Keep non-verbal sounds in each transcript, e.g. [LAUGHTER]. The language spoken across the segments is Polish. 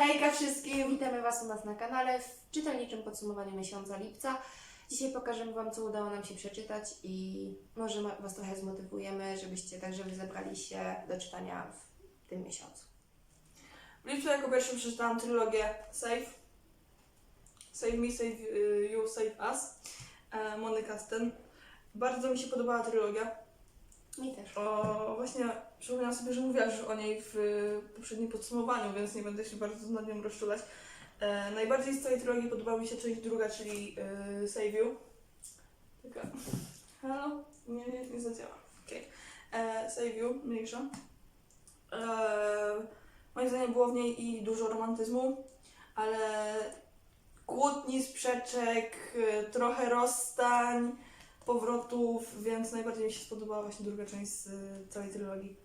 Hejka wszystkim, witamy Was u nas na kanale w czytelniczym podsumowaniu miesiąca lipca. Dzisiaj pokażemy Wam, co udało nam się przeczytać i może Was trochę zmotywujemy, żebyście także wy zebrali się do czytania w tym miesiącu. W lipcu jako pierwszy przeczytałam trylogię Save. Save Me, Save You, Save Us. E, Mony Kasten. Bardzo mi się podobała trylogia. Mi też. O, właśnie przypomniałam sobie, że mówiłaś już o niej w poprzednim podsumowaniu, więc nie będę się bardzo nad nią rozczulać. E, najbardziej z całej trylogii podobała mi się część druga, czyli y, Save You. Taka, halo? Nie, nie, nie zadziała. Okej. E, Save You, mniejsza. E, moim zdaniem było w niej i dużo romantyzmu, ale kłótni, sprzeczek, y, trochę rozstań, powrotów, więc najbardziej mi się spodobała właśnie druga część z y, całej trylogii.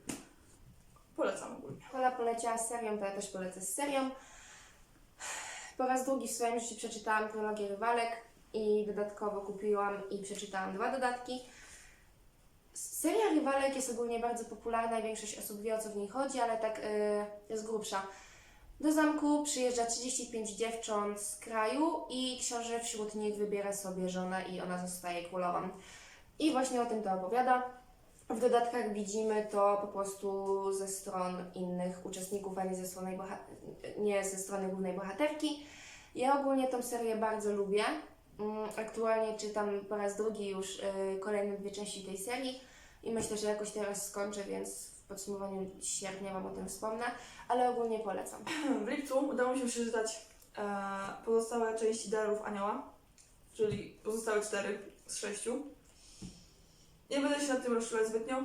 Polecam ogólnie. Kola poleciała z serią, to ja też polecę z serią. Po raz drugi w swoim życiu przeczytałam trylogię Rywalek i dodatkowo kupiłam i przeczytałam dwa dodatki. Seria Rywalek jest ogólnie bardzo popularna i większość osób wie o co w niej chodzi, ale tak jest grubsza. Do zamku przyjeżdża 35 dziewcząt z kraju i książę wśród nich wybiera sobie żonę i ona zostaje królową. I właśnie o tym to opowiada. W dodatkach widzimy to po prostu ze stron innych uczestników, a nie ze strony, nie ze strony głównej bohaterki. Ja ogólnie tą serię bardzo lubię. Mm, Aktualnie czytam po raz drugi już y, kolejne dwie części tej serii i myślę, że jakoś teraz skończę, więc podsumowaniu sierpnia Wam o tym wspomnę, ale ogólnie polecam. [CLEARS THROAT] W lipcu udało mi się przeczytać e, pozostałe części Darów Anioła, czyli pozostałe cztery z sześciu. Nie będę się nad tym rozczulać zbytnio.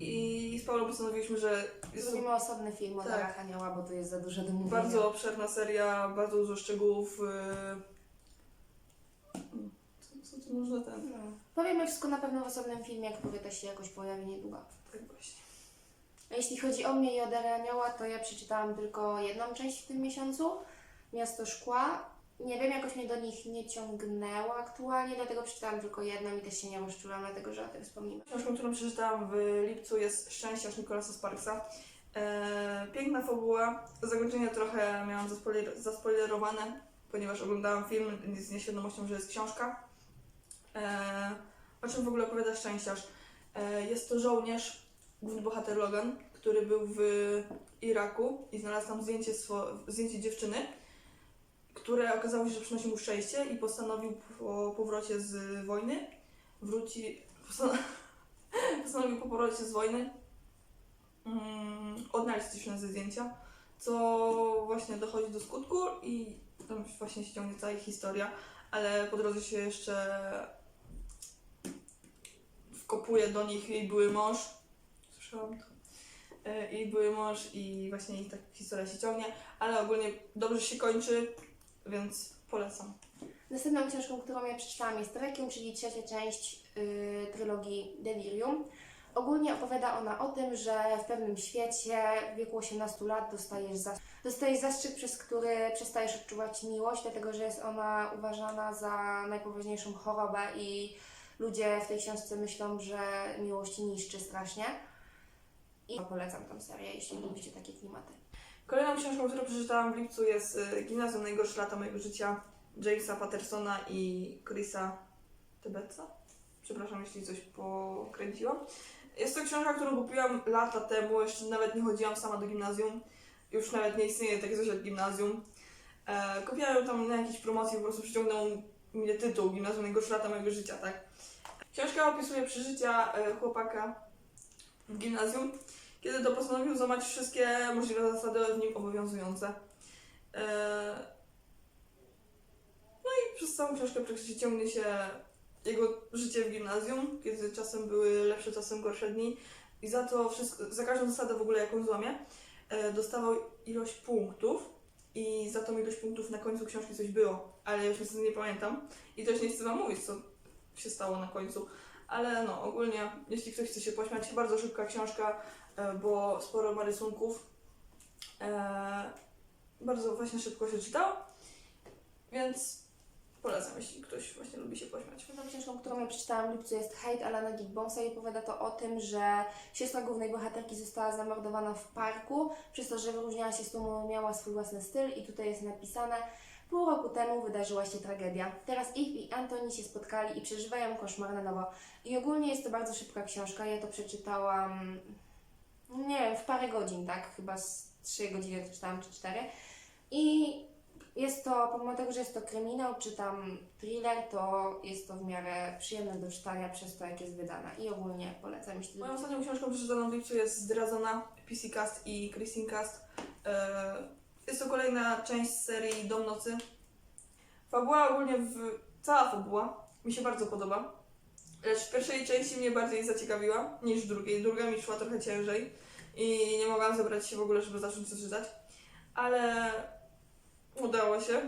I z Paulą postanowiliśmy, że jest to Zrobimy osobny film o Tak. Darach Anioła, bo tu jest za dużo do mówienia. bardzo obszerna seria, bardzo dużo szczegółów. tu można ten? No. Powiemy wszystko na pewno w osobnym filmie, który też się jakoś pojawi niedługo. Tak właśnie. A Jeśli chodzi o mnie i o Dary Anioła, to ja przeczytałam tylko jedną część w tym miesiącu, Miasto Szkła. Nie wiem, jakoś mnie do nich nie ciągnęło aktualnie, dlatego przeczytałam tylko jedną i też się nie rozczulam, dlatego że o tym wspomnimy. Książką, którą przeczytałam w lipcu jest Szczęściarz Nicolasa Sparksa. E, piękna fabuła. Zakończenie trochę miałam zaspoiler- zaspoilerowane, ponieważ oglądałam film z nieświadomością, że jest książka. E, o czym w ogóle opowiada Szczęściarz? E, jest to żołnierz, główny bohater Logan, który był w Iraku i znalazł tam zdjęcie, zdjęcie dziewczyny, które okazało się, że przynosi mu szczęście i postanowił po powrocie z wojny wróci, postan- [LAUGHS] postanowił po powrocie z wojny mm, odnaleźć dziewczynę ze zdjęcia, co właśnie dochodzi do skutku i tam właśnie się ciągnie cała ich historia, ale po drodze się jeszcze wkopuje do nich jej były mąż. Słyszałam to. E, Jej były mąż i właśnie ich tak historia się ciągnie, ale ogólnie dobrze się kończy, więc polecam. Następną książką, którą ja przeczytałam jest Requiem, czyli trzecia część yy, trylogii Delirium. Ogólnie opowiada ona o tym, że w pewnym świecie w wieku 18 lat dostajesz, zas- dostajesz zastrzyk, przez który przestajesz odczuwać miłość, dlatego że jest ona uważana za najpoważniejszą chorobę i ludzie w tej książce myślą, że miłość niszczy strasznie. I polecam tą serię, jeśli lubicie takie klimaty. Kolejną książką, którą przeczytałam w lipcu jest y, Gimnazjum Najgorsze Lata Mojego Życia Jamesa Pattersona i Chrisa Tebeca. Przepraszam, jeśli coś pokręciłam. Jest to książka, którą kupiłam lata temu, jeszcze nawet nie chodziłam sama do gimnazjum. Już nawet nie istnieje takie coś jak gimnazjum. E, kupiłam ją tam na jakiejś promocji, po prostu przyciągnął mnie tytuł Gimnazjum Najgorsze Lata Mojego Życia, tak. Książka opisuje przeżycia e, chłopaka w gimnazjum, kiedy to postanowił złamać wszystkie możliwe zasady w nim obowiązujące. Eee, No i przez całą książkę praktycznie ciągnie się jego życie w gimnazjum, kiedy czasem były lepsze, czasem gorsze dni. I za to wszystko, za każdą zasadę w ogóle jaką złamie, e, dostawał ilość punktów i za tą ilość punktów na końcu książki coś było, ale już niestety nie pamiętam i też nie chcę wam mówić, co się stało na końcu. Ale no, ogólnie, jeśli ktoś chce się pośmiać, bardzo szybka książka, e, bo sporo ma rysunków. E, bardzo właśnie szybko się czytało, więc Polecam, jeśli ktoś właśnie lubi się pośmiać. Drugą książką, którą ja przeczytałam w lipcu jest Hate Alana Gibbonsa i opowiada to o tym, że siostra głównej bohaterki została zamordowana w parku przez to, że wyróżniała się z tłumu, miała swój własny styl i tutaj jest napisane Pół roku temu wydarzyła się tragedia. Teraz ich i Antoni się spotkali i przeżywają koszmar na nowo. I ogólnie jest to bardzo szybka książka. Ja to przeczytałam, nie wiem, w parę godzin, tak? Chyba z 3 godziny czytałam, czy 4. I jest to, pomimo tego, że jest to kryminał, czy tam thriller, to jest to w miarę przyjemne do czytania przez to, jak jest wydana. I ogólnie polecam, jeśli Moją ostatnią książką przeczytaną w lipcu jest Zdradzona, PC Cast i Christine Cast. E, Jest to kolejna część serii Dom Nocy. Fabuła ogólnie, w... cała fabuła mi się bardzo podoba. Lecz w pierwszej części mnie bardziej zaciekawiła niż w drugiej. Druga mi szła trochę ciężej i nie mogłam zebrać się w ogóle, żeby zacząć to czytać. Ale udało się.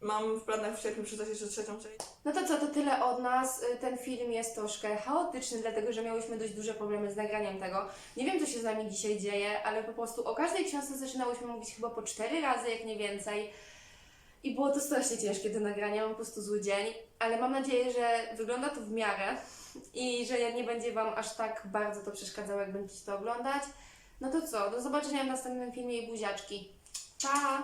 Mam w planach w sierpniu przeczytać jeszcze trzecią część. No to co, to tyle od nas. Y, Ten film jest troszkę chaotyczny, dlatego że miałyśmy dość duże problemy z nagraniem tego. Nie wiem, co się z nami dzisiaj dzieje, ale po prostu o każdej książce zaczynałyśmy mówić chyba po cztery razy, jak nie więcej. I było to strasznie ciężkie do nagrania, mam po prostu zły dzień, ale mam nadzieję, że wygląda to w miarę i że nie będzie Wam aż tak bardzo to przeszkadzało, jak będziecie to oglądać. No to co, do zobaczenia w następnym filmie i buziaczki. Pa!